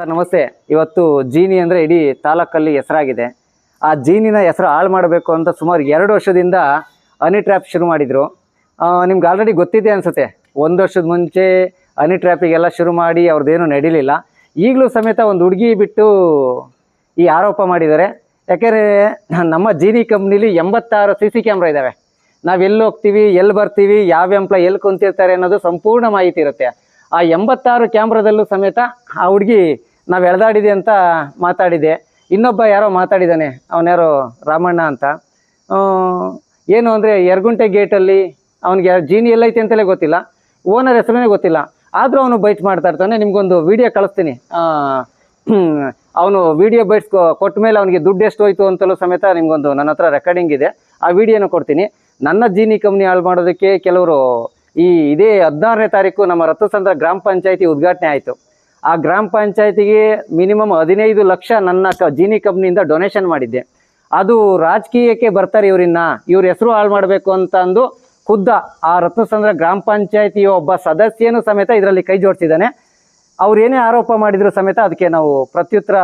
Sir, ನಮಸ್ತೆ. ಇವತ್ತು ಜೀನಿ ಅಂದರೆ ಇಡೀ ತಾಲೂಕಲ್ಲಿ ಹೆಸರಾಗಿದೆ. ಆ ಜೀನಿನ ಹೆಸರು ಹಾಳು ಮಾಡಬೇಕು ಅಂತ ಸುಮಾರು ಎರಡು ವರ್ಷದಿಂದ ಹನಿ ಟ್ರ್ಯಾಪ್ ಶುರು ಮಾಡಿದರು. ನಿಮ್ಗೆ ಆಲ್ರೆಡಿ ಗೊತ್ತಿದೆ ಅನಿಸುತ್ತೆ. ಒಂದು ವರ್ಷದ ಮುಂಚೆ ಹನಿ ಟ್ರ್ಯಾಪಿಗೆಲ್ಲ ಶುರು ಮಾಡಿ ಅವ್ರದ್ದೇನು ನಡೀಲಿಲ್ಲ. ಈಗಲೂ ಸಮೇತ ಒಂದು ಹುಡುಗಿ ಬಿಟ್ಟು ಈ ಆರೋಪ ಮಾಡಿದ್ದಾರೆ. ಯಾಕೆಂದರೆ ನಮ್ಮ ಜೀನಿ ಕಂಪ್ನಿಲಿ ಎಂಬತ್ತಾರು ಸಿ ಸಿ ಕ್ಯಾಮ್ರಾ ಇದ್ದಾವೆ ನಾವು ಎಲ್ಲಿ ಹೋಗ್ತೀವಿ, ಎಲ್ಲಿ ಬರ್ತೀವಿ, ಯಾವ ಎಂಪ್ಲಾಯ್ ಎಲ್ಲಿ ಕುಂತಿರ್ತಾರೆ ಅನ್ನೋದು ಸಂಪೂರ್ಣ ಮಾಹಿತಿ ಇರುತ್ತೆ. ಆ ಎಂಬತ್ತಾರು ಕ್ಯಾಮ್ರಾದಲ್ಲೂ ಸಮೇತ ಆ ಹುಡುಗಿ ನಾವು ಎಳೆದಾಡಿದೆ ಅಂತ ಮಾತಾಡಿದೆ. ಇನ್ನೊಬ್ಬ ಯಾರೋ ಮಾತಾಡಿದ್ದಾನೆ ಅವನ್ಯಾರೋ ರಾಮಣ್ಣ ಅಂತ. ಏನು ಅಂದರೆ ಎರಗುಂಟೆ ಗೇಟಲ್ಲಿ ಅವನಿಗೆ ಜೀನಿ ಎಲ್ಲೈತೆ ಅಂತಲೇ ಗೊತ್ತಿಲ್ಲ. ಓನರ್ ಹೆಸರೇ ಗೊತ್ತಿಲ್ಲ. ಆದರೂ ಅವನು ಬೈಟ್ ಮಾಡ್ತಾ ಇರ್ತಾನೆ, ನಿಮ್ಗೊಂದು ವಿಡಿಯೋ ಕಳಿಸ್ತೀನಿ. ಅವನು ವಿಡಿಯೋ ಬೈಟ್ಸ್ ಕೊಟ್ಟ ಮೇಲೆ ಅವನಿಗೆ ದುಡ್ಡು ಎಷ್ಟು ಹೋಯ್ತು ಅಂತಲೂ ಸಮೇತ ನಿಮಗೊಂದು ನನ್ನ ಹತ್ರ ರೆಕಾರ್ಡಿಂಗ್ ಇದೆ. ಆ ವಿಡಿಯೋನ ಕೊಡ್ತೀನಿ. ನನ್ನ ಜೀನಿ ಕಂಪ್ನಿ ಹಾಳು ಮಾಡೋದಕ್ಕೆ ಕೆಲವರು ಈ ಇದೇ ಹದಿನಾರನೇ ತಾರೀಕು ನಮ್ಮ ರಥಸಂದ್ರ ಗ್ರಾಮ ಪಂಚಾಯತಿ ಉದ್ಘಾಟನೆ ಆಯಿತು. ಆ ಗ್ರಾಮ ಪಂಚಾಯತಿಗೆ ಮಿನಿಮಮ್ ಹದಿನೈದು ಲಕ್ಷ ನನ್ನ ಕ ಜೀನಿ ಕಂಪ್ನಿಯಿಂದ ಡೊನೇಷನ್ ಮಾಡಿದ್ದೆ. ಅದು ರಾಜಕೀಯಕ್ಕೆ ಬರ್ತಾರೆ ಇವರಿನ್ನ. ಇವ್ರ ಹೆಸರು ಹಾಳು ಮಾಡಬೇಕು ಅಂತ ಅಂದು ಖುದ್ದ ಆ ರತ್ನಸಂದ್ರ ಗ್ರಾಮ ಪಂಚಾಯತಿಯ ಒಬ್ಬ ಸದಸ್ಯನೂ ಸಮೇತ ಇದರಲ್ಲಿ ಕೈ ಜೋಡಿಸಿದ್ದಾನೆ. ಅವ್ರು ಏನೇ ಆರೋಪ ಮಾಡಿದ್ರು ಸಮೇತ ಅದಕ್ಕೆ ನಾವು ಪ್ರತ್ಯುತ್ತರ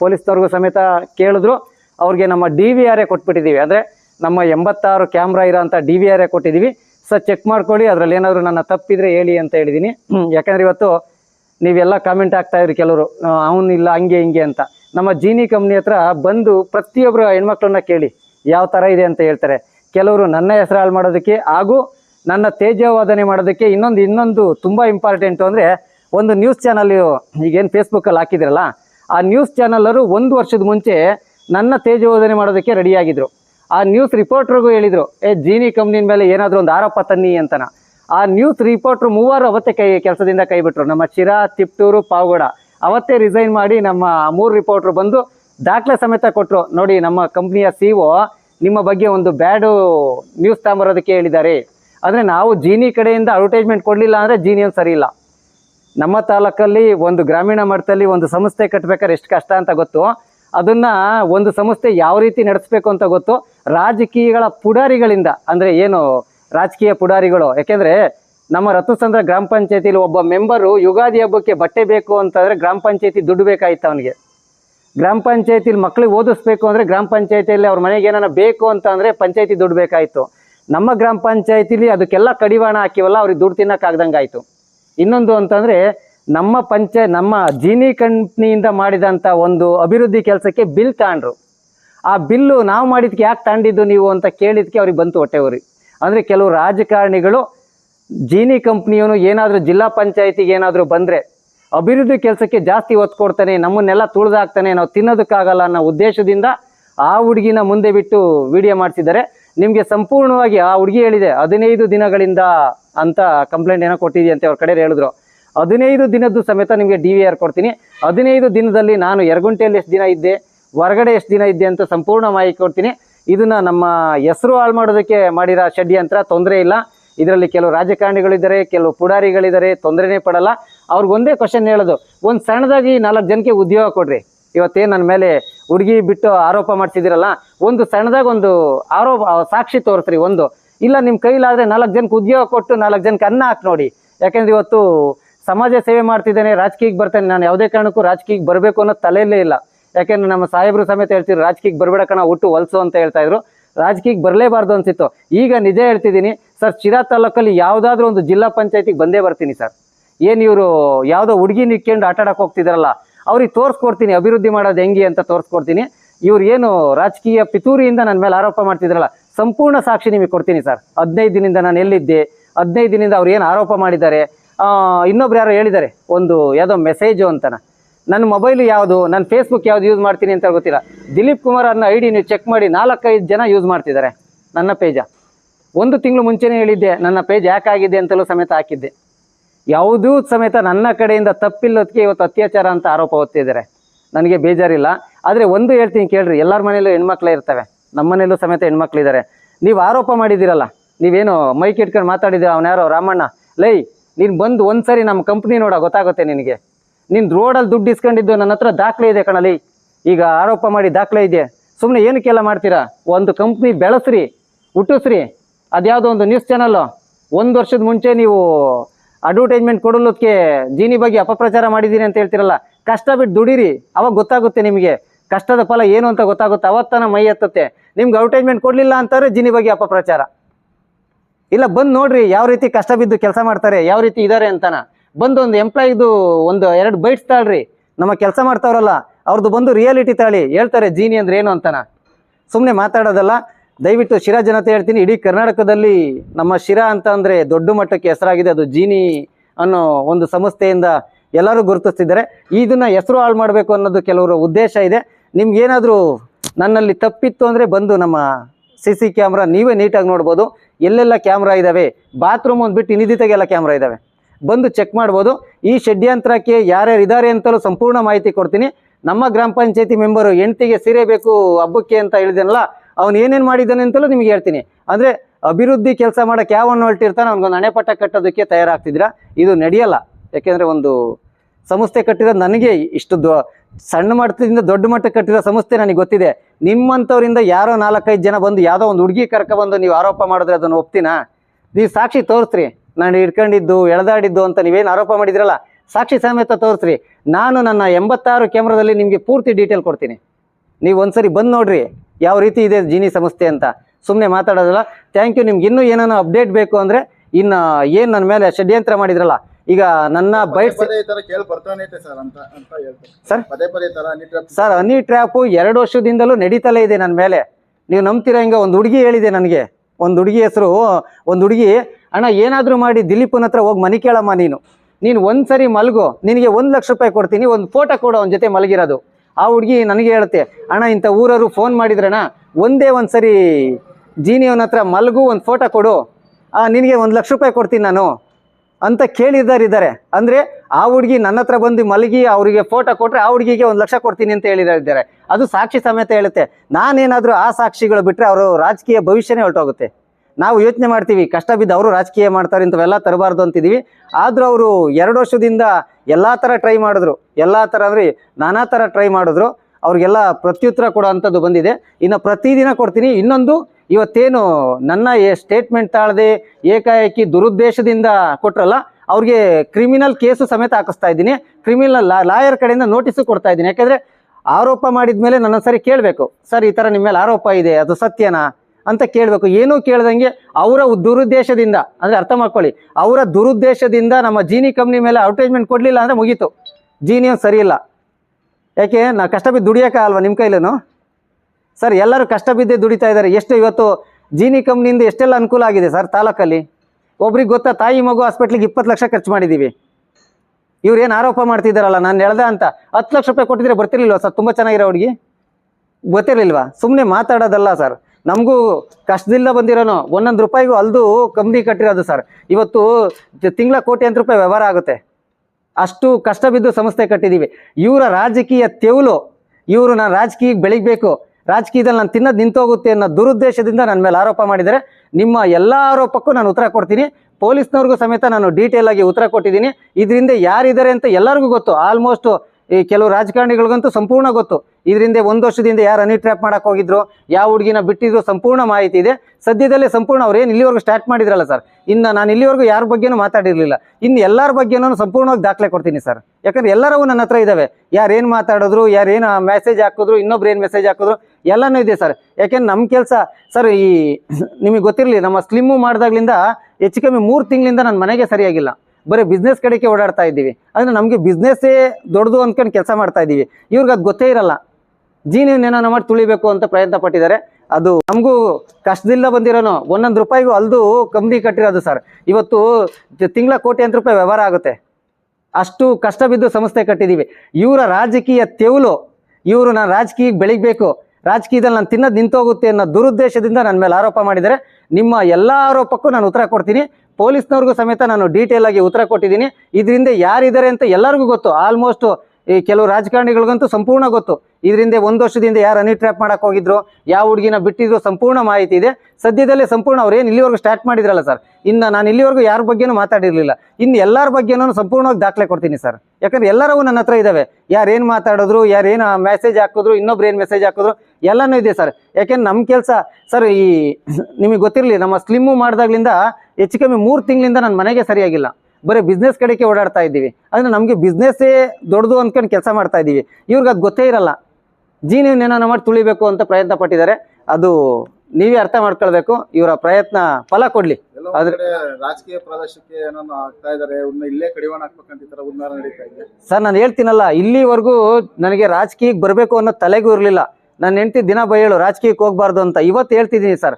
ಪೊಲೀಸ್ನವ್ರಿಗೂ ಸಮೇತ ಕೇಳಿದ್ರು. ಅವ್ರಿಗೆ ನಮ್ಮ ಡಿ ವಿ ಆರ್ ಎ ಕೊಟ್ಬಿಟ್ಟಿದ್ದೀವಿ. ಅಂದರೆ ನಮ್ಮ ಎಂಬತ್ತಾರು ಕ್ಯಾಮ್ರಾ ಇರೋಂಥ ಡಿ ವಿ ಆರ್ ಎ ಕೊಟ್ಟಿದ್ದೀವಿ. ಸರ್, ಚೆಕ್ ಮಾಡ್ಕೊಳ್ಳಿ. ಅದರಲ್ಲಿ ಏನಾದರೂ ನನ್ನ ತಪ್ಪಿದ್ರೆ ಹೇಳಿ ಅಂತ ಹೇಳಿದ್ದೀನಿ. ಯಾಕಂದರೆ ಇವತ್ತು ನೀವೆಲ್ಲ ಕಾಮೆಂಟ್ ಆಗ್ತಾ ಇದ್ರಿ ಕೆಲವರು. ಅವನಿಲ್ಲ ಹಂಗೆ, ಹಿಂಗೆ ಅಂತ. ನಮ್ಮ ಜೀನಿ ಕಂಪ್ನಿ ಹತ್ರ ಬಂದು ಪ್ರತಿಯೊಬ್ಬರು ಹೆಣ್ಮಕ್ಳನ್ನ ಕೇಳಿ, ಯಾವ ಥರ ಇದೆ? ಅಂತ ಹೇಳ್ತಾರೆ. ಕೆಲವರು ನನ್ನ ಹೆಸರು ಹಾಳು ಮಾಡೋದಕ್ಕೆ ಹಾಗೂ ನನ್ನ ತೇಜವಾದನೆ ಮಾಡೋದಕ್ಕೆ ಇನ್ನೊಂದು ಇನ್ನೊಂದು ತುಂಬ ಇಂಪಾರ್ಟೆಂಟು ಅಂದರೆ ಒಂದು ನ್ಯೂಸ್ ಚಾನಲ್ ಈಗೇನು ಫೇಸ್ಬುಕ್ಕಲ್ಲಿ ಹಾಕಿದ್ರಲ್ಲ, ಆ ನ್ಯೂಸ್ ಚಾನಲರು ಒಂದು ವರ್ಷದ ಮುಂಚೆ ನನ್ನ ತೇಜವಾದನೆ ಮಾಡೋದಕ್ಕೆ ರೆಡಿಯಾಗಿದ್ದರು ಆ ನ್ಯೂಸ್ ರಿಪೋರ್ಟ್ರಿಗೂ ಹೇಳಿದರು, ಏ ಜೀನಿ ಕಂಪ್ನಿನ ಮೇಲೆ ಏನಾದರೂ ಒಂದು ಆರೋಪ ತನ್ನಿ ಅಂತನ. ಆ ನ್ಯೂಸ್ ರಿಪೋರ್ಟ್ರು ಮೂವರು ಅವತ್ತೇ ಕೈ, ಕೆಲಸದಿಂದ ಕೈ ಬಿಟ್ರು. ನಮ್ಮ ಶಿರಾ ತಿಪ್ಟೂರು, ಪಾವಗಡ. ಅವತ್ತೇ ರಿಸೈನ್ ಮಾಡಿ ನಮ್ಮ ಮೂರು ರಿಪೋರ್ಟ್ರು ಬಂದು ದಾಖಲೆ ಸಮೇತ ಕೊಟ್ಟರು ನೋಡಿ, ನಮ್ಮ ಕಂಪ್ನಿಯ ಸಿ ನಿಮ್ಮ ಬಗ್ಗೆ ಒಂದು ಬ್ಯಾಡು ನ್ಯೂಸ್ ತಗೊಂಬರೋದಕ್ಕೆ ಹೇಳಿದ್ದಾರೆ. ಆದರೆ ನಾವು ಜೀನಿ ಕಡೆಯಿಂದ ಅಡ್ವರ್ಟೈಸ್ಮೆಂಟ್ ಕೊಡಲಿಲ್ಲ ಅಂದರೆ ಜೀನಿ ಏನು ಸರಿ ಇಲ್ಲ. ನಮ್ಮ ತಾಲೂಕಲ್ಲಿ ಒಂದು ಗ್ರಾಮೀಣ ಮಟ್ಟದಲ್ಲಿ ಒಂದು ಸಂಸ್ಥೆ ಕಟ್ಟಬೇಕಾದ್ರೆ ಎಷ್ಟು ಕಷ್ಟ ಅಂತ ಗೊತ್ತು. ಅದನ್ನು ಒಂದು ಸಂಸ್ಥೆ ಯಾವ ರೀತಿ ನಡೆಸಬೇಕು ಅಂತ ಗೊತ್ತು. ರಾಜಕೀಯಗಳ ಪುಡಾರಿಗಳಿಂದ. ಅಂದರೆ ಏನು ರಾಜಕೀಯ ಪುಡಾರಿಗಳು. ಯಾಕೆಂದ್ರೆ ನಮ್ಮ ರಥಸಂದ್ರ ಗ್ರಾಮ ಪಂಚಾಯತಿಲಿ ಒಬ್ಬ ಮೆಂಬರು ಯುಗಾದಿ ಹಬ್ಬಕ್ಕೆ ಬಟ್ಟೆ ಬೇಕು ಅಂತಂದ್ರೆ ಗ್ರಾಮ ಪಂಚಾಯತಿ ದುಡ್ಡು ಬೇಕಾಗಿತ್ತು ಅವನಿಗೆ. ಗ್ರಾಮ ಪಂಚಾಯತಿಲಿ ಮಕ್ಳಿಗೆ ಓದಿಸ್ಬೇಕು ಅಂದರೆ ಗ್ರಾಮ ಪಂಚಾಯತಿಯಲ್ಲಿ ಅವ್ರ ಮನೆಗೆ ಏನಾರ ಬೇಕು ಅಂತ ಅಂದರೆ ಪಂಚಾಯತಿ ದುಡ್ಡು ಬೇಕಾಯಿತು. ನಮ್ಮ ಗ್ರಾಮ ಪಂಚಾಯತಿಲಿ ಅದಕ್ಕೆಲ್ಲ ಕಡಿವಾಣ ಹಾಕಿವಲ್ಲ, ಅವ್ರಿಗೆ ದುಡ್ಡು ತಿನ್ನೋಕ್ಕಾಗ್ದಂಗೆ ಆಯಿತು ಇನ್ನೊಂದು ಅಂತಂದರೆ ನಮ್ಮ ಪಂಚಾಯ ನಮ್ಮ ಜೀನಿ ಕಂಪ್ನಿಯಿಂದ ಮಾಡಿದಂಥ ಒಂದು ಅಭಿವೃದ್ಧಿ ಕೆಲಸಕ್ಕೆ ಬಿಲ್ ತಗೊಂಡ್ರು ಆ ಬಿಲ್ಲು ನಾವು ಮಾಡಿದ್ಕೆ ಯಾಕೆ ತಗೊಂಡಿದ್ದು ನೀವು ಅಂತ ಕೇಳಿದ್ಕೆ ಅವ್ರಿಗೆ ಬಂತು ಹೊಟ್ಟೆ ಉರಿ. ಅಂದರೆ ಕೆಲವು ರಾಜಕಾರಣಿಗಳು ಜೀನಿ ಕಂಪ್ನಿಯವನು ಏನಾದರೂ ಜಿಲ್ಲಾ ಪಂಚಾಯತಿಗೆ ಏನಾದರೂ ಬಂದರೆ ಅಭಿವೃದ್ಧಿ ಕೆಲಸಕ್ಕೆ ಜಾಸ್ತಿ ಒತ್ತು ಕೊಡ್ತಾನೆ, ನಮ್ಮನ್ನೆಲ್ಲ ತುಳಿದಾಕ್ತಾನೆ ನಾವು ತಿನ್ನೋದಕ್ಕಾಗಲ್ಲ ಅನ್ನೋ ಉದ್ದೇಶದಿಂದ ಆ ಹುಡುಗಿನ ಮುಂದೆ ಬಿಟ್ಟು ವಿಡಿಯೋ ಮಾಡಿಸಿದ್ದಾರೆ. ನಿಮಗೆ ಸಂಪೂರ್ಣವಾಗಿ ಆ ಹುಡುಗಿ ಹೇಳಿದೆ, ಹದಿನೈದು ದಿನಗಳಿಂದ ಅಂತ ಕಂಪ್ಲೇಂಟ್ ಏನೋ ಕೊಟ್ಟಿದೆಯಂತೆ ಅವ್ರ ಕಡೆ ಹೇಳಿದ್ರು. ಹದಿನೈದು ದಿನದ್ದು ಸಮೇತ ನಿಮಗೆ ಡಿ ವಿ ಆರ್ ಕೊಡ್ತೀನಿ. ಹದಿನೈದು ದಿನದಲ್ಲಿ ನಾನು ಯರಗುಂಟೆಯಲ್ಲಿ ಎಷ್ಟು ದಿನ ಇದ್ದೆ, ಹೊರಗಡೆ ಎಷ್ಟು ದಿನ ಇದ್ದೆ ಅಂತ ಸಂಪೂರ್ಣ ಮಾಹಿತಿ ಕೊಡ್ತೀನಿ. ಇದನ್ನ ನಮ್ಮ ಹೆಸರು ಹಾಳು ಮಾಡೋದಕ್ಕೆ ಮಾಡಿರೋ ಷಡ್ಯಂತ್ರ ತೊಂದರೆ ಇಲ್ಲ. ಇದರಲ್ಲಿ ಕೆಲವು ರಾಜಕಾರಣಿಗಳಿದ್ದಾರೆ, ಕೆಲವು ಪುಡಾರಿಗಳಿದ್ದಾರೆ, ತೊಂದರೆನೇ ಪಡಲ್ಲ. ಅವ್ರಿಗೊಂದೇ ಕ್ವಶನ್ ಹೇಳೋದು, ಒಂದು ಸಣ್ಣದಾಗಿ ನಾಲ್ಕು ಜನಕ್ಕೆ ಉದ್ಯೋಗ ಕೊಡ್ರಿ. ಇವತ್ತೇನು ನನ್ನ ಮೇಲೆ ಹುಡುಗಿ ಬಿಟ್ಟು ಆರೋಪ ಮಾಡ್ತಿದ್ದೀರಲ್ಲ, ಒಂದು ಸಣ್ಣದಾಗಿ ಒಂದು ಆರೋಪ, ಸಾಕ್ಷಿ ತೋರಿಸ್ರಿ ಒಂದು. ಇಲ್ಲ ನಿಮ್ಮ ಕೈಲಾದರೆ ನಾಲ್ಕು ಜನಕ್ಕೆ ಉದ್ಯೋಗ ಕೊಟ್ಟು ನಾಲ್ಕು ಜನಕ್ಕೆ ಅನ್ನ ಹಾಕಿ ನೋಡಿ. ಯಾಕೆಂದ್ರೆ ಇವತ್ತು ಸಮಾಜ ಸೇವೆ ಮಾಡ್ತಿದ್ದೇನೆ, ರಾಜಕೀಯಕ್ಕೆ ಬರ್ತೇನೆ, ನಾನು ಯಾವುದೇ ಕಾರಣಕ್ಕೂ ರಾಜಕೀಯಕ್ಕೆ ಬರಬೇಕು ಅನ್ನೋ ತಲೆಯಲ್ಲೇ ಇಲ್ಲ. ಯಾಕೆಂದ್ರೆ ನಮ್ಮ ಸಾಹೇಬರು ಸಮೇತ ಹೇಳ್ತಿದ್ರು, ರಾಜಕೀಯಕ್ಕೆ ಬರಬೇಡ ಕಣ ಒಟ್ಟು ಹೊಲ್ಸು ಅಂತ ಹೇಳ್ತಾ ಇದ್ರು. ರಾಜಕೀಯಕ್ಕೆ ಬರಲೇಬಾರ್ದು ಅನ್ಸಿತ್ತು. ಈಗ ನಿಜ ಹೇಳ್ತಿದ್ದೀನಿ, ಸರ್ ಚಿರಾ ತಾಲೂಕಲ್ಲಿ ಯಾವುದಾದ್ರೂ ಒಂದು ಜಿಲ್ಲಾ ಪಂಚಾಯತಿಗೆ ಬಂದೇ ಬರ್ತೀನಿ ಸರ್. ಏನು ಇವರು ಯಾವುದೋ ಹುಡುಗಿ ನಿಕ್ಕೊಂಡು ಆಟ ಆಡಕ್ಕೆ ಹೋಗ್ತಿದಾರಲ್ಲ, ಅವ್ರಿಗೆ ತೋರಿಸ್ಕೊಡ್ತೀನಿ, ಅಭಿವೃದ್ಧಿ ಮಾಡೋದು ಹೆಂಗಿ ಅಂತ ತೋರಿಸ್ಕೊಡ್ತೀನಿ. ಇವ್ರು ಏನು ರಾಜಕೀಯ ಪಿತೂರಿಯಿಂದ ನನ್ನ ಮೇಲೆ ಆರೋಪ ಮಾಡ್ತಿದ್ರಲ್ಲ, ಸಂಪೂರ್ಣ ಸಾಕ್ಷಿ ನಿಮಗೆ ಕೊಡ್ತೀನಿ ಸರ್. ಹದಿನೈದು ದಿನದಿಂದ ನಾನು ಎಲ್ಲಿದ್ದೆ, ಹದಿನೈದು ದಿನದಿಂದ ಅವ್ರು ಏನು ಆರೋಪ ಮಾಡಿದ್ದಾರೆ ಇನ್ನೊಬ್ರು ಯಾರೋ ಹೇಳಿದ್ದಾರೆ, ಒಂದು ಯಾವುದೋ ಮೆಸೇಜು ಅಂತನ ನನ್ನ ಮೊಬೈಲ್ ಯಾವುದು? ನನ್ನ ಫೇಸ್ಬುಕ್ ಯಾವ್ದು ಯೂಸ್ ಮಾಡ್ತೀನಿ ಅಂತ ಗೊತ್ತಿಲ್ಲ. ದಿಲೀಪ್ ಕುಮಾರ್ ಅನ್ನೋ ಐ ಡಿ ನೀವು ಚೆಕ್ ಮಾಡಿ ನಾಲ್ಕೈದು ಜನ ಯೂಸ್ ಮಾಡ್ತಿದ್ದಾರೆ ನನ್ನ ಪೇಜ ಒಂದು ತಿಂಗಳು ಮುಂಚೆನೇ ಹೇಳಿದ್ದೆ, ನನ್ನ ಪೇಜ್ ಯಾಕಾಗಿದೆ ಅಂತಲೂ ಸಮೇತ ಹಾಕಿದ್ದೆ. ಯಾವುದೂ ಸಮೇತ ನನ್ನ ಕಡೆಯಿಂದ ತಪ್ಪಿಲ್ಲದಕ್ಕೆ ಇವತ್ತು ಅತ್ಯಾಚಾರ ಅಂತ ಆರೋಪ ಹೊತ್ತಿದ್ದಾರೆ. ನನಗೆ ಬೇಜಾರಿಲ್ಲ. ಆದರೆ ಒಂದು ಹೇಳ್ತೀನಿ ಕೇಳ್ರಿ, ಎಲ್ಲರ ಮನೆಯಲ್ಲೂ ಹೆಣ್ಮಕ್ಳೇ ಇರ್ತವೆ. ನಮ್ಮ ಮನೇಲೂ ಸಮೇತ ಹೆಣ್ಮಕ್ಳಿದ್ದಾರೆ. ನೀವು ಆರೋಪ ಮಾಡಿದ್ದೀರಲ್ಲ, ನೀವೇನು ಮೈಕ್ ಇಟ್ಕೊಂಡು ಮಾತಾಡಿದ್ದೀರ? ಅವನ್ಯಾರೋ ರಾಮಣ್ಣ, ಲೈ, ನೀನು ಬಂದು ಒಂದ್ಸರಿ ನಮ್ಮ ಕಂಪ್ನಿ ನೋಡೋ, ಗೊತ್ತಾಗುತ್ತೆ ನಿನಗೆ. ನೀನು ರೋಡಲ್ಲಿ ದುಡ್ಡು ಇಸ್ಕೊಂಡಿದ್ದು ನನ್ನ ಹತ್ರ ದಾಖಲೆ ಇದೆ ಕಣಲಿ ಈಗ ಆರೋಪ ಮಾಡಿ ದಾಖಲೆ ಇದೆ. ಸುಮ್ಮನೆ ಏನಕ್ಕೆಲ್ಲ ಮಾಡ್ತೀರಾ? ಒಂದು ಕಂಪ್ನಿ ಬೆಳೆಸ್ರಿ, ಹುಟ್ಟಿಸ್ರಿ. ಅದ್ಯಾವುದೋ ಒಂದು ನ್ಯೂಸ್ ಚಾನಲ್ಲು ಒಂದು ವರ್ಷದ ಮುಂಚೆ ನೀವು ಅಡ್ವರ್ಟೈಸ್ಮೆಂಟ್ ಕೊಡಲಿಕ್ಕೆ ಜೀನಿ ಬಗ್ಗೆ ಅಪಪ್ರಚಾರ ಮಾಡಿದ್ದೀನಿ ಅಂತ ಹೇಳ್ತಿರಲ್ಲ. ಕಷ್ಟ ಬಿಟ್ಟು ದುಡೀರಿ. ಅವಾಗ ಗೊತ್ತಾಗುತ್ತೆ ನಿಮಗೆ. ಕಷ್ಟದ ಫಲ ಏನು ಅಂತ ಗೊತ್ತಾಗುತ್ತೆ. ಅವತ್ತನ ಮೈ ಎತ್ತುತ್ತೆ. ನಿಮ್ಗೆ ಅಡ್ವರ್ಟೈಸ್ಮೆಂಟ್ ಕೊಡಲಿಲ್ಲ ಅಂತಾರೆ, ಜೀನಿ ಬಗ್ಗೆ ಅಪಪ್ರಚಾರ. ಇಲ್ಲ ಬಂದು ನೋಡ್ರಿ, ಯಾವ ರೀತಿ ಕಷ್ಟ ಬಿದ್ದು ಕೆಲಸ ಮಾಡ್ತಾರೆ, ಯಾವ ರೀತಿ ಇದ್ದಾರೆ ಅಂತಾನ. ಬಂದು ಒಂದು ಎಂಪ್ಲಾಯಿದು ಒಂದು ಎರಡು ಬೈಟ್ಸ್ ತಾಳ್ರಿ. ನಮ್ಮ ಕೆಲಸ ಮಾಡ್ತಾವ್ರಲ್ಲ ಅವ್ರದ್ದು ಬಂದು ರಿಯಾಲಿಟಿ ತಾಳಿ. ಹೇಳ್ತಾರೆ, ಜೀನಿ ಅಂದ್ರೆ ಏನು ಅಂತಾನ? ಸುಮ್ಮನೆ ಮಾತಾಡೋದಲ್ಲ. ದಯವಿಟ್ಟು ಶಿರಾ ಜನತೆ ಹೇಳ್ತೀನಿ, ಇಡೀ ಕರ್ನಾಟಕದಲ್ಲಿ ನಮ್ಮ ಶಿರಾ ಅಂತ ಅಂದರೆ ದೊಡ್ಡ ಮಟ್ಟಕ್ಕೆ ಹೆಸರಾಗಿದೆ. ಅದು ಜೀನಿ ಅನ್ನೋ ಒಂದು ಸಂಸ್ಥೆಯಿಂದ ಎಲ್ಲರೂ ಗುರುತಿಸ್ತಿದ್ದಾರೆ. ಇದನ್ನ ಹೆಸರು ಹಾಳು ಮಾಡಬೇಕು ಅನ್ನೋದು ಕೆಲವರ ಉದ್ದೇಶ ಇದೆ. ನಿಮ್ಗೇನಾದರೂ ನನ್ನಲ್ಲಿ ತಪ್ಪಿತ್ತು ಅಂದರೆ ಬಂದು ನಮ್ಮ ಸಿ ಸಿ ಕ್ಯಾಮ್ರಾ ನೀವೇ ನೀಟಾಗಿ ನೋಡ್ಬೋದು. ಎಲ್ಲೆಲ್ಲ ಕ್ಯಾಮ್ರಾ ಇದ್ದಾವೆ ಬಾತ್ರೂಮ್ ಒಂದು ಬಿಟ್ಟು ಇನ್ನಿದಿತಾಗೆಲ್ಲ ಕ್ಯಾಮ್ರಾ ಇದ್ದಾವೆ ಬಂದು ಚೆಕ್ ಮಾಡ್ಬೋದು. ಈ ಷಡ್ಯಂತ್ರಕ್ಕೆ ಯಾರ್ಯಾರು ಇದ್ದಾರೆ ಅಂತಲೂ ಸಂಪೂರ್ಣ ಮಾಹಿತಿ ಕೊಡ್ತೀನಿ. ನಮ್ಮ ಗ್ರಾಮ ಪಂಚಾಯತಿ ಮೆಂಬರು ಹೆಂಡ್ತಿಗೆ ಸೀರೆ ಬೇಕು, ಹಬ್ಬಕ್ಕೆ ಅಂತ ಹೇಳಿದನಲ್ಲ, ಅವ್ನು ಏನೇನು ಮಾಡಿದ್ದಾನೆ ಅಂತಲೂ ನಿಮಗೆ ಹೇಳ್ತೀನಿ. ಅಂದರೆ ಅಭಿವೃದ್ಧಿ ಕೆಲಸ ಮಾಡೋಕ್ಕೆ ಯಾವನ್ನ ಹೊರಟಿರ್ತಾನೆ ಅವ್ನಿಗೊಂದು ಹಣೆಪಟ್ಟ ಕಟ್ಟೋದಕ್ಕೆ ತಯಾರಾಗ್ತಿದ್ದೀರಾ? ಇದು ನಡೆಯಲ್ಲ. ಯಾಕೆಂದರೆ ಒಂದು ಸಂಸ್ಥೆ ಕಟ್ಟಿರೋದು ನನಗೆ ಇಷ್ಟು ಸಣ್ಣ ಮಟ್ಟದಿಂದ ದೊಡ್ಡ ಮಟ್ಟಕ್ಕೆ ಕಟ್ಟಿರೋ ಸಂಸ್ಥೆ ನನಗೆ ಗೊತ್ತಿದೆ. ನಿಮ್ಮಂಥವರಿಂದ ಯಾರೋ ನಾಲ್ಕೈದು ಜನ ಬಂದು ಯಾವುದೋ ಒಂದು ಹುಡುಗಿ ಕರ್ಕೊಬಂದು ನೀವು ಆರೋಪ ಮಾಡಿದ್ರೆ ಅದನ್ನು ಒಪ್ತೀನಾ? ನೀವು ಸಾಕ್ಷಿ ತೋರಿಸ್ರಿ. ನಾನು ಹಿಡ್ಕೊಂಡಿದ್ದು ಎಳೆದಾಡಿದ್ದು ಅಂತ ನೀವೇನು ಆರೋಪ ಮಾಡಿದ್ರಲ್ಲ ಸಾಕ್ಷಿ ಸಮೇತ ತೋರಿಸ್ರಿ. ನಾನು ನನ್ನ ಎಂಬತ್ತಾರು ಕ್ಯಾಮ್ರಾದಲ್ಲಿ ನಿಮಗೆ ಪೂರ್ತಿ ಡೀಟೇಲ್ ಕೊಡ್ತೀನಿ. ನೀವು ಒಂದ್ಸರಿ ಬಂದು ನೋಡ್ರಿ ಯಾವ ರೀತಿ ಇದೆ ಜೀನಿ ಸಂಸ್ಥೆ ಅಂತ. ಸುಮ್ಮನೆ ಮಾತಾಡೋದಲ್ಲ ಥ್ಯಾಂಕ್ ಯು ನಿಮ್ಗೆ ಇನ್ನೂ ಏನಾನ ಅಪ್ಡೇಟ್ ಬೇಕು ಅಂದರೆ ಇನ್ನು ಏನು ನನ್ನ ಮೇಲೆ ಷಡ್ಯಂತ್ರ ಮಾಡಿದ್ರಲ್ಲ ಈಗ ನನ್ನ bite sir sir? Honey trap ಎರಡು ವರ್ಷದಿಂದಲೂ ನಡೀತಲೇ ಇದೆ ನನ್ನ ಮೇಲೆ. ನೀವು ನಂಬ್ತೀರಾ ಹಿಂಗೆ ಒಂದು ಹುಡುಗಿ ಹೇಳಿದೆ ನನಗೆ. ಒಂದು ಹುಡುಗಿ ಹೆಸರು ಒಂದು ಹುಡುಗಿ ಅಣ್ಣ, ಏನಾದರೂ ಮಾಡಿ ದಿಲೀಪನ ಹತ್ರ ಹೋಗಿ ಮನೆ ಕೇಳಮ್ಮ ನೀನು. ನೀನು ಒಂದು ಸರಿ ಮಲಗು, ನಿನಗೆ ಒಂದು ಲಕ್ಷ ರೂಪಾಯಿ ಕೊಡ್ತೀನಿ, ಒಂದು ಫೋಟೋ ಕೊಡು, ಅವನ ಜೊತೆ ಮಲಗಿರೋದು. ಆ ಹುಡುಗಿ ನನಗೆ ಹೇಳುತ್ತೆ, ಅಣ್ಣ, ಇಂಥ ಊರವರು ಫೋನ್ ಮಾಡಿದ್ರಣ್ಣ, ಒಂದೇ ಒಂದು ಸರಿ ಜೀನಿಯವನ ಹತ್ರ ಮಲಗು, ಒಂದು ಫೋಟೋ ಕೊಡು. ನಿನಗೆ ಒಂದು ಲಕ್ಷ ರೂಪಾಯಿ ಕೊಡ್ತೀನಿ ನಾನು. ಅಂತ ಕೇಳಿದ್ದಾರಿದ್ದಾರೆ ಅಂದರೆ ಆ ಹುಡುಗಿ ನನ್ನ ಹತ್ರ ಬಂದು ಮಲಗಿ ಅವರಿಗೆ ಫೋಟೋ ಕೊಟ್ಟರೆ ಆ ಹುಡುಗಿಗೆ ಒಂದು ಲಕ್ಷ ಕೊಡ್ತೀನಿ ಅಂತ ಹೇಳಿದ್ದಾರೆ ಅದು ಸಾಕ್ಷಿ ಸಮೇತ ಹೇಳುತ್ತೆ. ನಾನೇನಾದರೂ ಆ ಸಾಕ್ಷಿಗಳು ಬಿಟ್ಟರೆ ಅವರು ರಾಜಕೀಯ ಭವಿಷ್ಯನೇ ಹೊರಟೋಗುತ್ತೆ. ನಾವು ಯೋಚನೆ ಮಾಡ್ತೀವಿ. ಕಷ್ಟ ಬಿದ್ದು ಅವರು ರಾಜಕೀಯ ಮಾಡ್ತಾರೆ, ಇಂಥವೆಲ್ಲ ತರಬಾರ್ದು ಅಂತಿದ್ದೀವಿ ಆದರೂ ಅವರು ಎರಡು ವರ್ಷದಿಂದ ಎಲ್ಲ ಥರ ಟ್ರೈ ಮಾಡಿದ್ರು. ಎಲ್ಲ ಥರ ಅಂದರೆ ನಾನಾ ಥರ ಟ್ರೈ ಮಾಡಿದ್ರು. ಅವ್ರಿಗೆಲ್ಲ ಪ್ರತ್ಯುತ್ತರ ಕೊಡೋ ಅಂಥದ್ದು ಬಂದಿದೆ. ಇನ್ನು ಪ್ರತಿದಿನ ಕೊಡ್ತೀನಿ. ಇನ್ನೊಂದು, ಇವತ್ತೇನು ನನ್ನ ಸ್ಟೇಟ್ಮೆಂಟ್ ತಾಳದೆ, ಏಕಾಏಕಿ ದುರುದ್ದೇಶದಿಂದ ಕೊಟ್ರಲ್ಲ, ಅವ್ರಿಗೆ ಕ್ರಿಮಿನಲ್ ಕೇಸು ಸಮೇತ ಹಾಕಿಸ್ತಾ ಇದ್ದೀನಿ. ಕ್ರಿಮಿನಲ್ ಲಾಯರ್ ಕಡೆಯಿಂದ ನೋಟಿಸು ಕೊಡ್ತಾ ಇದ್ದೀನಿ. ಯಾಕೆಂದರೆ ಆರೋಪ ಮಾಡಿದ ಮೇಲೆ ನನ್ನ ಸರಿ ಕೇಳಬೇಕು. ಸರ್, ಈ ಥರ ನಿಮ್ಮ ಮೇಲೆ ಆರೋಪ ಇದೆ, ಅದು ಸತ್ಯನಾ? ಅಂತ ಕೇಳಬೇಕು. ಏನೂ ಕೇಳ್ದಂಗೆ ಅವರ ದುರುದ್ದೇಶದಿಂದ, ಅಂದರೆ ಅರ್ಥ ಮಾಡ್ಕೊಳ್ಳಿ, ಅವರ ದುರುದ್ದೇಶದಿಂದ ನಮ್ಮ ಜೀನಿ ಕಂಪ್ನಿ ಮೇಲೆ ಅಡ್ವರ್ಟೈಸ್ಮೆಂಟ್ ಕೊಡಲಿಲ್ಲ ಅಂದರೆ ಮುಗೀತು. ಜೀನಿ ಸರಿ ಇಲ್ಲ. ಯಾಕೆ ನಾ ಕಷ್ಟ ಬಿದ್ದು ಅಲ್ವಾ ನಿಮ್ಮ ಕೈಲೂ ಸರ್, ಎಲ್ಲರೂ ಕಷ್ಟ ಬಿದ್ದೇ ದುಡಿತಾ ಇದ್ದಾರೆ. ಎಷ್ಟು ಇವತ್ತು ಜೀನಿ ಕಂಪ್ನಿಯಿಂದ ಎಷ್ಟೆಲ್ಲ ಅನುಕೂಲ ಆಗಿದೆ ಸರ್ ತಾಲೂಕಲ್ಲಿ? ಒಬ್ರಿಗೆ ಗೊತ್ತಾ, ತಾಯಿ ಮಗು ಹಾಸ್ಪಿಟ್ಲಿಗೆ ಇಪ್ಪತ್ತು ಲಕ್ಷ ಖರ್ಚು ಮಾಡಿದ್ದೀವಿ ಇವ್ರು ಏನು ಆರೋಪ ಮಾಡ್ತಿದ್ದಾರಲ್ಲ, ನಾನು ಹೇಳ್ದೆ ಅಂತ. ಹತ್ತು ಲಕ್ಷ ರೂಪಾಯಿ ಕೊಟ್ಟಿದ್ರೆ ಬರ್ತಿರ್ಲಿಲ್ವಾ ಸರ್? ತುಂಬ ಚೆನ್ನಾಗಿರೋ ಹುಡುಗಿ? ಗೊತ್ತಿರಲಿಲ್ವಾ? ಸುಮ್ಮನೆ ಮಾತಾಡೋದಲ್ಲ ಸರ್. ನಮಗೂ ಕಷ್ಟದಿಂದ ಬಂದಿರೋನು. ಒಂದೊಂದು ರೂಪಾಯಿಗೂ ಅಲ್ದು ಕಂಪ್ನಿ ಕಟ್ಟಿರೋದು ಸರ್. ಇವತ್ತು ತಿಂಗಳ ಕೋಟಿ ಅಂತ ರೂಪಾಯಿ ವ್ಯವಹಾರ ಆಗುತ್ತೆ. ಅಷ್ಟು ಕಷ್ಟ ಬಿದ್ದು ಸಂಸ್ಥೆ ಕಟ್ಟಿದ್ದೀವಿ ಇವರ ರಾಜಕೀಯ ತೆವಲು, ಇವರು ನಾನು ರಾಜಕೀಯಕ್ಕೆ ಬೆಳಿಬೇಕು ರಾಜಕೀಯದಲ್ಲಿ ನಾನು ತಿನ್ನೋದು ನಿಂತೋಗುತ್ತೆ ಅನ್ನೋ ದುರುದ್ದೇಶದಿಂದ ನನ್ನ ಮೇಲೆ ಆರೋಪ ಮಾಡಿದರೆ ನಿಮ್ಮ ಎಲ್ಲ ಆರೋಪಕ್ಕೂ ನಾನು ಉತ್ತರ ಕೊಡ್ತೀನಿ. ಪೊಲೀಸ್ನವ್ರಿಗೂ ಸಮೇತ ನಾನು ಡೀಟೇಲ್ ಆಗಿ ಉತ್ತರ ಕೊಟ್ಟಿದ್ದೀನಿ. ಇದರಿಂದ ಯಾರಿದ್ದಾರೆ ಅಂತ ಎಲ್ಲರಿಗೂ ಗೊತ್ತು. ಆಲ್ಮೋಸ್ಟ್ ಈ ಕೆಲವು ರಾಜಕಾರಣಿಗಳಿಗಂತೂ ಸಂಪೂರ್ಣ ಗೊತ್ತು. ಇದರಿಂದ ಒಂದು ವರ್ಷದಿಂದ ಯಾರು ಹನಿ ಟ್ರ್ಯಾಪ್ ಮಾಡಕ್ಕೆ ಹೋಗಿದ್ರು, ಯಾವ ಹುಡುಗಿನ ಬಿಟ್ಟಿದ್ರು ಸಂಪೂರ್ಣ ಮಾಹಿತಿ ಇದೆ. ಸದ್ಯದಲ್ಲೇ ಸಂಪೂರ್ಣ ಅವ್ರು ಏನು ಇಲ್ಲಿವರೆಗೂ ಸ್ಟಾರ್ಟ್ ಮಾಡಿದ್ರಲ್ಲ ಸರ್ ಇನ್ನು ನಾನು ಇಲ್ಲಿವರೆಗೂ ಯಾರ ಬಗ್ಗೆನೂ ಮಾತಾಡಿರಲಿಲ್ಲ. ಇನ್ನು ಎಲ್ಲರ ಬಗ್ಗೆನೂ ಸಂಪೂರ್ಣವಾಗಿ ದಾಖಲೆ ಕೊಡ್ತೀನಿ ಸರ್ ಯಾಕಂದ್ರೆ ಎಲ್ಲರವು ನನ್ನ ಹತ್ರ ಇದ್ದಾವೆ ಯಾರೇನು ಮಾತಾಡಿದ್ರು ಯಾರೇನು ಮೆಸೇಜ್ ಹಾಕಿದ್ರು, ಇನ್ನೊಬ್ರು ಏನು ಮೆಸೇಜ್ ಹಾಕಿದ್ರು, ಎಲ್ಲನೂ ಇದೆ ಸರ್ ಯಾಕೆಂದ್ರೆ ನಮ್ಮ ಕೆಲಸ ಸರ್ ಈ, ನಿಮಗೆ ಗೊತ್ತಿರಲಿ, ನಮ್ಮ ಸ್ಲಿಮ್ಮು ಮಾಡಿದಾಗ್ಲಿಂದ ಹೆಚ್ಚು ಕಮ್ಮಿ ಮೂರು ತಿಂಗಳಿಂದ ನನ್ನ ಮನೆಗೆ ಸರಿಯಾಗಿಲ್ಲ. ಬರೀ ಬಿಸ್ನೆಸ್ ಕಡೆಗೆ ಓಡಾಡ್ತಾ ಇದ್ದೀವಿ. ಅಂದರೆ ನಮಗೆ ಬಿಸ್ನೆಸ್ಸೇ ದೊಡ್ಡದು ಅಂದ್ಕೊಂಡು ಕೆಲಸ ಮಾಡ್ತಾ ಇದ್ದೀವಿ. ಇವ್ರಿಗೆ ಅದು ಗೊತ್ತೇ ಇರಲ್ಲ. ಜೀನಿಯನ್ನೇನೋ ಮಾಡಿ ತುಳಿಬೇಕು ಅಂತ ಪ್ರಯತ್ನ ಪಟ್ಟಿದ್ದಾರೆ. ಅದು ನಮಗೂ ಕಷ್ಟದಿಂದ ಬಂದಿರೋನು. ಒಂದೊಂದು ರೂಪಾಯಿಗೂ ಅಲ್ದು ಕಂಪ್ನಿ ಕಟ್ಟಿರೋದು ಸರ್ ಇವತ್ತು ತಿಂಗಳ ಕೋಟಿ ಅಂತ ರೂಪಾಯಿ ವ್ಯವಹಾರ ಆಗುತ್ತೆ. ಅಷ್ಟು ಕಷ್ಟ ಬಿದ್ದು ಸಂಸ್ಥೆ ಕಟ್ಟಿದ್ದೀವಿ ಇವರ ರಾಜಕೀಯ ತೆವಲು, ಇವರು ನಾನು ರಾಜಕೀಯಕ್ಕೆ ಬೆಳಿಗ್ಬೇಕು ರಾಜಕೀಯದಲ್ಲಿ ನಾನು ತಿನ್ನೋದು ನಿಂತೋಗುತ್ತೆ ಅನ್ನೋ ದುರುದ್ದೇಶದಿಂದ ನನ್ನ ಮೇಲೆ ಆರೋಪ ಮಾಡಿದರೆ ನಿಮ್ಮ ಎಲ್ಲ ಆರೋಪಕ್ಕೂ ನಾನು ಉತ್ತರ ಕೊಡ್ತೀನಿ. ಪೊಲೀಸ್ನವ್ರಿಗೂ ಸಮೇತ ನಾನು ಡೀಟೇಲ್ ಆಗಿ ಉತ್ತರ ಕೊಟ್ಟಿದ್ದೀನಿ. ಇದರಿಂದ ಯಾರಿದ್ದಾರೆ ಅಂತ ಎಲ್ಲರಿಗೂ ಗೊತ್ತು. ಆಲ್ಮೋಸ್ಟ್ ಈ ಕೆಲವು ರಾಜಕಾರಣಿಗಳಿಗಂತೂ ಸಂಪೂರ್ಣ ಗೊತ್ತು. ಇದರಿಂದ ಒಂದು ವರ್ಷದಿಂದ ಯಾರು ಹನಿ ಟ್ರ್ಯಾಪ್ ಮಾಡಕ್ಕೆ ಹೋಗಿದ್ರು, ಯಾವ ಹುಡುಗಿನ ಬಿಟ್ಟಿದ್ರು ಸಂಪೂರ್ಣ ಮಾಹಿತಿ ಇದೆ. ಸದ್ಯದಲ್ಲೇ ಸಂಪೂರ್ಣ ಅವ್ರು ಏನು ಇಲ್ಲಿವರೆಗೂ ಸ್ಟಾರ್ಟ್ ಮಾಡಿದ್ರಲ್ಲ ಸರ್ ಇನ್ನು ನಾನು ಇಲ್ಲಿವರೆಗೂ ಯಾರ ಬಗ್ಗೆನೂ ಮಾತಾಡಿರಲಿಲ್ಲ. ಇನ್ನು ಎಲ್ಲರ ಬಗ್ಗೆನೂ ಸಂಪೂರ್ಣವಾಗಿ ದಾಖಲೆ ಕೊಡ್ತೀನಿ ಸರ್ ಯಾಕಂದ್ರೆ ಎಲ್ಲರವು ನನ್ನ ಹತ್ರ ಇದ್ದಾವೆ ಯಾರೇನು ಮಾತಾಡಿದ್ರು ಯಾರೇನು ಮೆಸೇಜ್ ಹಾಕಿದ್ರು, ಇನ್ನೊಬ್ರು ಏನು ಮೆಸೇಜ್ ಹಾಕಿದ್ರು ಎಲ್ಲನೂ ಇದೆ ಸರ್. ಯಾಕೆಂದ್ರೆ ನಮ್ಮ ಕೆಲಸ ಸರ್ ಈ ನಿಮಗೆ ಗೊತ್ತಿರಲಿ ನಮ್ಮ ಸ್ಲಿಮ್ಮು ಮಾಡಿದಾಗ್ಲಿಂದ ಹೆಚ್ಚು ಕಮ್ಮಿ ಮೂರು ತಿಂಗಳಿಂದ ನನ್ನ ಮನೆಗೆ ಸರಿಯಾಗಿಲ್ಲ. ಬರೀ ಬಿಸ್ನೆಸ್ ಕಡೆಗೆ ಓಡಾಡ್ತಾ ಇದ್ದೀವಿ. ಅಂದರೆ ನಮಗೆ ಬಿಸ್ನೆಸ್ಸೇ ದೊಡ್ಡದು ಅಂದ್ಕೊಂಡು ಕೆಲಸ ಮಾಡ್ತಾ ಇದ್ದೀವಿ. ಇವ್ರಿಗೆ ಅದು ಗೊತ್ತೇ ಇರಲ್ಲ. ಜಿ ನೀವು ಏನಾನ ಮಾಡಿ ತುಳಿಬೇಕು ಅಂತ ಪ್ರಯತ್ನ ಪಟ್ಟಿದ್ದಾರೆ. ಅದು ನೀವೇ ಅರ್ಥ ಮಾಡ್ಕೊಳ್ಬೇಕು. ಇವರ ಪ್ರಯತ್ನ ಫಲ ಕೊಡ್ಲಿ. ಆದ್ರೆ- ರಾಜಕೀಯ ಪ್ರದೇಶಕ್ಕೆ ಆಗ್ತಾ ಇದಾರೆ ಇಲ್ಲೇ ಕಡಿವಾಣ ಸರ್ ನಾನು ಹೇಳ್ತೀನಲ್ಲ ಇಲ್ಲಿವರೆಗೂ ನನಗೆ ರಾಜಕೀಯಕ್ಕೆ ಬರಬೇಕು ಅನ್ನೋ ತಲೆಗೂ ಇರಲಿಲ್ಲ. ನನ್ನ ಹೆಂಡತಿ ದಿನ ಬೈಯಳು ರಾಜಕೀಯಕ್ಕೆ ಹೋಗ್ಬಾರ್ದು ಅಂತ ಇವತ್ತು ಹೇಳ್ತಿದ್ದೀನಿ ಸರ್.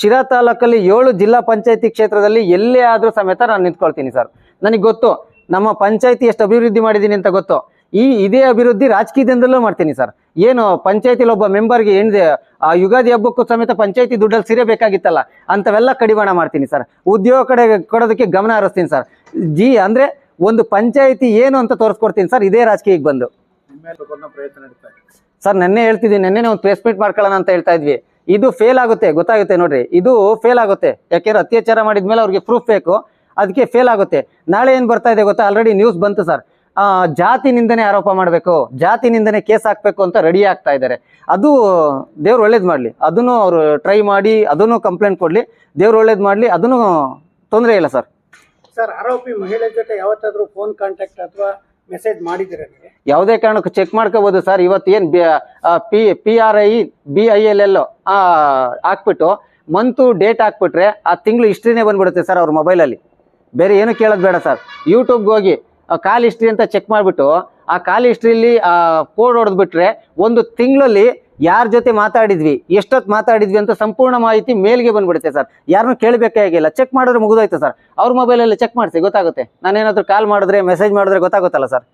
ಶಿರಾ ತಾಲೂಕಲ್ಲಿ ಏಳು ಜಿಲ್ಲಾ ಪಂಚಾಯತಿ ಕ್ಷೇತ್ರದಲ್ಲಿ ಎಲ್ಲೇ ಆದರೂ ಸಮೇತ ನಾನು ನಿಂತ್ಕೊಳ್ತೀನಿ ಸರ್. ನನಗೆ ಗೊತ್ತು, ನಮ್ಮ ಪಂಚಾಯತಿ ಎಷ್ಟು ಅಭಿವೃದ್ಧಿ ಮಾಡಿದ್ದೀನಿ ಅಂತ ಗೊತ್ತು. ಈ ಇದೇ ಅಭಿವೃದ್ಧಿ ರಾಜಕೀಯದಿಂದಲೂ ಮಾಡ್ತೀನಿ ಸರ್. ಏನು ಪಂಚಾಯತಿಲಿ ಒಬ್ಬ ಮೆಂಬರ್ಗೆ ಏನಿದೆ, ಆ ಯುಗಾದಿ ಹಬ್ಬಕ್ಕೂ ಸಮೇತ ಪಂಚಾಯತಿ ದುಡ್ಡಲ್ಲಿ ಸಿರಬೇಕಾಗಿತ್ತಲ್ಲ ಅಂಥವೆಲ್ಲ ಕಡಿವಾಣ ಮಾಡ್ತೀನಿ ಸರ್. ಉದ್ಯೋಗ ಕಡೆ ಕೊಡೋದಕ್ಕೆ ಗಮನ ಹರಿಸ್ತೀನಿ ಸರ್. ಜಿ, ಅಂದರೆ ಒಂದು ಪಂಚಾಯತಿ ಏನು ಅಂತ ತೋರಿಸ್ಕೊಡ್ತೀನಿ ಸರ್, ಇದೇ ರಾಜಕೀಯಕ್ಕೆ ಬಂದು. ಪ್ರಯತ್ನ ಸರ್, ನೆನ್ನೆ ಹೇಳ್ತಿದ್ದೀನಿ, ನೆನ್ನೆ ಒಂದು ಪ್ರೆಸ್ ಮೀಟ್ ಮಾಡ್ಕೊಳ್ಳೋಣ ಅಂತ ಹೇಳ್ತಾ ಇದ್ವಿ. ಇದು ಫೇಲ್ ಆಗುತ್ತೆ, ಗೊತ್ತಾಗುತ್ತೆ ನೋಡ್ರಿ. ಇದು ಫೇಲ್ ಆಗುತ್ತೆ. ಯಾಕೆಂದ್ರೆ ಅತ್ಯಾಚಾರ ಮಾಡಿದ್ಮೇಲೆ ಅವ್ರಿಗೆ ಪ್ರೂಫ್ ಬೇಕು. ಅದಕ್ಕೆ ಫೇಲ್ ಆಗುತ್ತೆ. ನಾಳೆ ಏನು ಬರ್ತಾ ಇದೆ ಗೊತ್ತಾ? ಆಲ್ರೆಡಿ ನ್ಯೂಸ್ ಬಂತು ಸರ್. ಜಾತಿ ನಿಂದನೆ ಆರೋಪ ಮಾಡಬೇಕು. ಜಾತಿ ನಿಂದನೆ ಕೇಸ್ ಹಾಕಬೇಕು ಅಂತ ರೆಡಿ ಆಗ್ತಾ ಇದ್ದಾರೆ. ಅದು ದೇವ್ರು ಒಳ್ಳೇದು ಮಾಡಲಿ. ಅದನ್ನು ಅವರು ಟ್ರೈ ಮಾಡಿ, ಅದನ್ನು ಕಂಪ್ಲೇಂಟ್ ಕೊಡಲಿ. ದೇವ್ರು ಒಳ್ಳೇದು ಮಾಡಲಿ. ಅದನ್ನು ತೊಂದರೆ ಇಲ್ಲ ಸರ್. ಸರ್, ಆರೋಪಿ ಮಹಿಳೆ ಜೊತೆ ಯಾವತ್ತಾದರೂ ಫೋನ್ ಕಾಂಟ್ಯಾಕ್ಟ್ ಅಥವಾ ಮೆಸೇಜ್ ಮಾಡಿದ್ದೀರಾ ಯಾವುದೇ ಕಾರಣಕ್ಕೂ ಚೆಕ್ ಮಾಡ್ಕೋಬಹುದು ಸರ್ ಇವತ್ತು ಏನು P P R I B I L L ಹಾಕ್ಬಿಟ್ಟು ಮಂತು ಡೇಟ್ ಹಾಕ್ಬಿಟ್ರೆ ಆ ತಿಂಗಳು ಹಿಸ್ಟ್ರಿನೇ ಬಂದ್ಬಿಡುತ್ತೆ ಸರ್ ಅವ್ರ ಮೊಬೈಲಲ್ಲಿ ಬೇರೆ ಏನು ಕೇಳೋದು ಬೇಡ ಸರ್ ಯೂಟ್ಯೂಬ್ಗೆ ಹೋಗಿ ಕಾಲ್ ಹಿಸ್ಟ್ರಿ ಅಂತ ಚೆಕ್ ಮಾಡಿಬಿಟ್ಟು, ಆ ಕಾಲ್ ಹಿಸ್ಟ್ರಿಲಿ ಕೋಡ್ ಹೊಡೆದ್ಬಿಟ್ರೆ ಒಂದು ತಿಂಗಳಲ್ಲಿ ಯಾರ ಜೊತೆ ಮಾತಾಡಿದ್ವಿ ಎಷ್ಟೊತ್ತು ಮಾತಾಡಿದ್ವಿ ಅಂತ ಸಂಪೂರ್ಣ ಮಾಹಿತಿ ಮೇಲ್ಗೆ ಬಂದ್ಬಿಡುತ್ತೆ ಸರ್. ಯಾರನ್ನೂ ಕೇಳಬೇಕಾಗಿಲ್ಲ ಚೆಕ್ ಮಾಡಿದ್ರೆ ಮುಗಿದೋಯ್ತು ಸರ್. ಅವ್ರ ಮೊಬೈಲಲ್ಲಿ ಚೆಕ್ ಮಾಡಿಸಿ, ಗೊತ್ತಾಗುತ್ತೆ. ನಾನೇನಾದರೂ ಕಾಲ್ ಮಾಡಿದ್ರೆ ಮೆಸೇಜ್ ಮಾಡಿದ್ರೆ ಗೊತ್ತಾಗುತ್ತಲ್ಲ ಸರ್.